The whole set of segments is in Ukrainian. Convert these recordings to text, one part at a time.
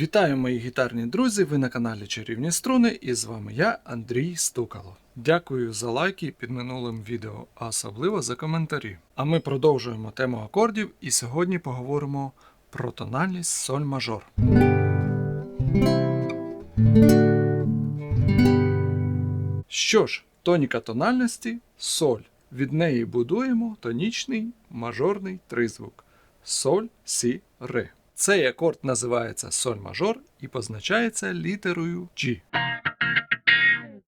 Вітаю мої гітарні друзі! Ви на каналі Чарівні Струни і з вами я, Андрій Стукало. Дякую за лайки під минулим відео, а особливо за коментарі. А ми продовжуємо тему акордів і сьогодні поговоримо про тональність соль мажор. Що ж, тоніка тональності соль. Від неї будуємо тонічний мажорний тризвук соль, сі, ре. Цей акорд називається соль мажор і позначається літерою G.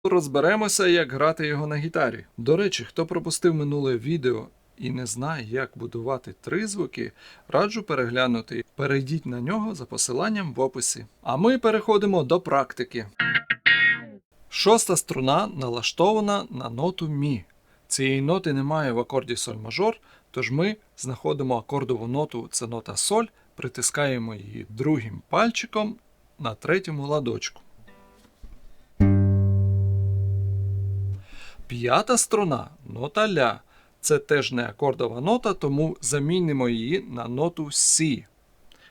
Розберемося, як грати його на гітарі. До речі, хто пропустив минуле відео і не знає, як будувати тризвуки, раджу переглянути. Перейдіть на нього за посиланням в описі. А ми переходимо до практики. Шоста струна налаштована на ноту Мі. Цієї ноти немає в акорді соль мажор, тож ми знаходимо акордову ноту, це нота соль, притискаємо її другим пальчиком на третьому ладочку. П'ята струна нота ля. Це теж не акордова нота, тому замінимо її на ноту Сі.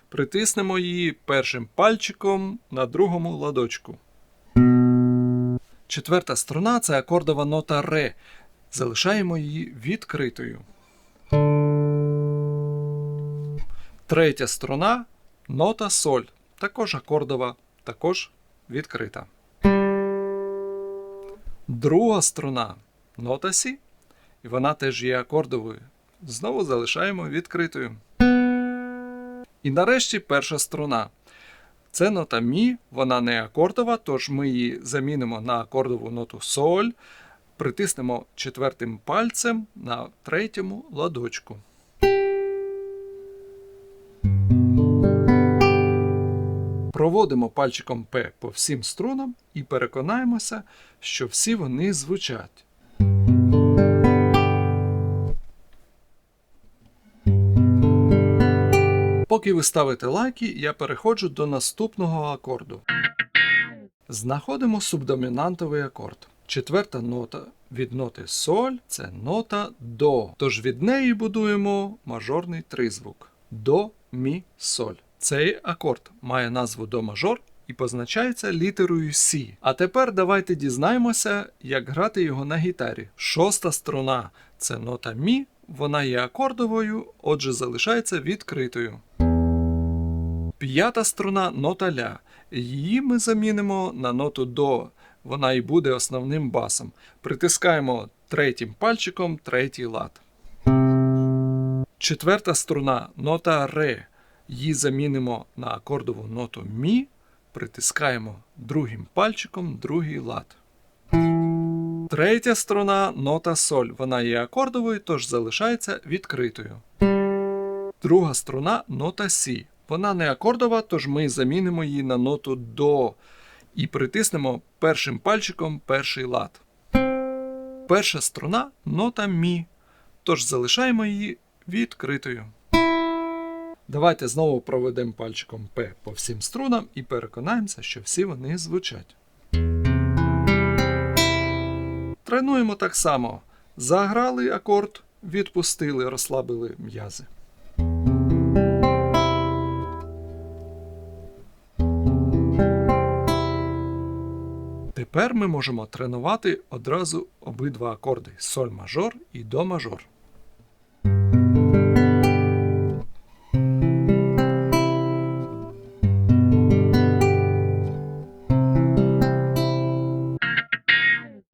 Притиснемо її першим пальчиком на другому ладочку. Четверта струна це акордова нота ре. Залишаємо її відкритою. Третя струна нота соль. Також акордова, також відкрита. Друга струна нота Сі. І вона теж є акордовою. Знову залишаємо відкритою. І нарешті перша струна. Це нота Мі, вона не акордова, тож ми її замінимо на акордову ноту соль, притиснемо четвертим пальцем на третьому ладочку. Проводимо пальчиком П по всім струнам і переконаємося, що всі вони звучать. Поки ви ставите лайки, я переходжу до наступного акорду. Знаходимо субдомінантовий акорд. Четверта нота від ноти соль це нота до. Тож від неї будуємо мажорний тризвук до, мі, соль. Цей акорд має назву до мажор і позначається літерою Сі. А тепер давайте дізнаємося, як грати його на гітарі. Шоста струна це нота мі, вона є акордовою, отже залишається відкритою. П'ята струна нота ля. Її ми замінимо на ноту до. Вона і буде основним басом. Притискаємо третім пальчиком третій лад. Четверта струна нота ре. Її замінимо на акордову ноту мі. Притискаємо другим пальчиком другий лад. Третя струна нота соль. Вона є акордовою, тож залишається відкритою. Друга струна нота Сі. Вона не акордова, тож ми замінимо її на ноту до і притиснемо першим пальчиком перший лад. Перша струна нота Мі. Тож залишаємо її відкритою. Давайте знову проведемо пальчиком П по всім струнам і переконаємося, що всі вони звучать. Тренуємо так само. Заграли акорд, відпустили, розслабили м'язи. Тепер ми можемо тренувати одразу обидва акорди соль мажор і до мажор.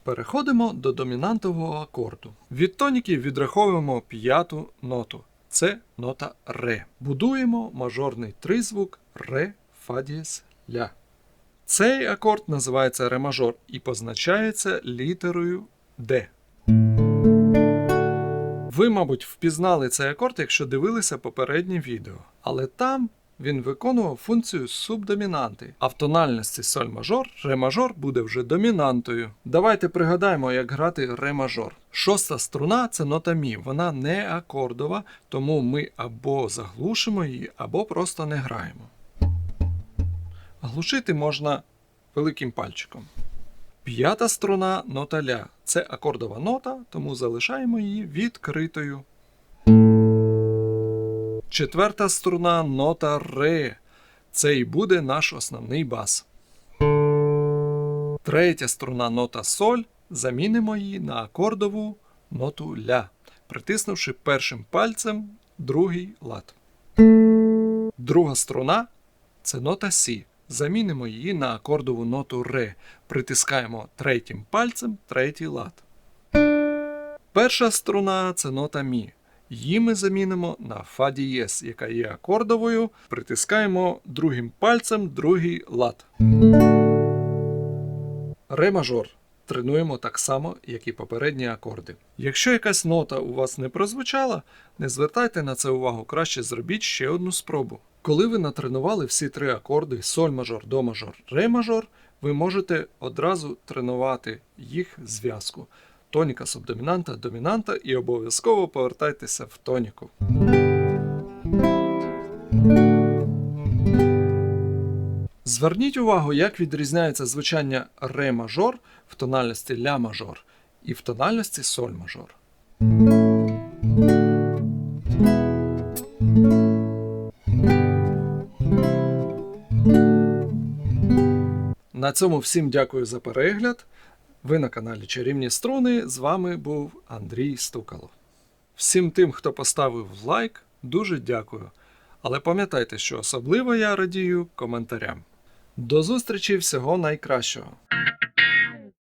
Переходимо до домінантового акорду. Від тоніків відраховуємо п'яту ноту. Це нота ре. Будуємо мажорний тризвук ре, фа дієс, ля. Цей акорд називається ре мажор і позначається літерою Д. Ви, мабуть, впізнали цей акорд, якщо дивилися попереднє відео. Але там він виконував функцію субдомінанти. А в тональності соль мажор ре мажор буде вже домінантою. Давайте пригадаємо, як грати ре мажор. Шоста струна це нота мі. Вона не акордова, тому ми або заглушимо її, або просто не граємо. Глушити можна великим пальчиком. П'ята струна нота ля. Це акордова нота, тому залишаємо її відкритою. Четверта струна нота ре. Це і буде наш основний бас. Третя струна нота соль. Замінимо її на акордову ноту ля, притиснувши першим пальцем другий лад. Друга струна це нота Сі. Замінимо її на акордову ноту ре. Притискаємо третім пальцем третій лад. Перша струна це нота Мі. Її ми замінимо на фа дієс, яка є акордовою. Притискаємо другим пальцем другий лад. Ре мажор тренуємо так само, як і попередні акорди. Якщо якась нота у вас не прозвучала, не звертайте на це увагу, краще зробіть ще одну спробу. Коли ви натренували всі три акорди соль мажор, до мажор, ре мажор, ви можете одразу тренувати їх зв'язку. Тоніка субдомінанта, домінанта і обов'язково повертайтеся в тоніку. Зверніть увагу, як відрізняється звучання ре мажор в тональності ля мажор і в тональності соль мажор. На цьому всім дякую за перегляд. Ви на каналі Чарівні Струни. З вами був Андрій Стукало. Всім тим, хто поставив лайк, дуже дякую. Але пам'ятайте, що особливо я радію коментарям. До зустрічі всього найкращого!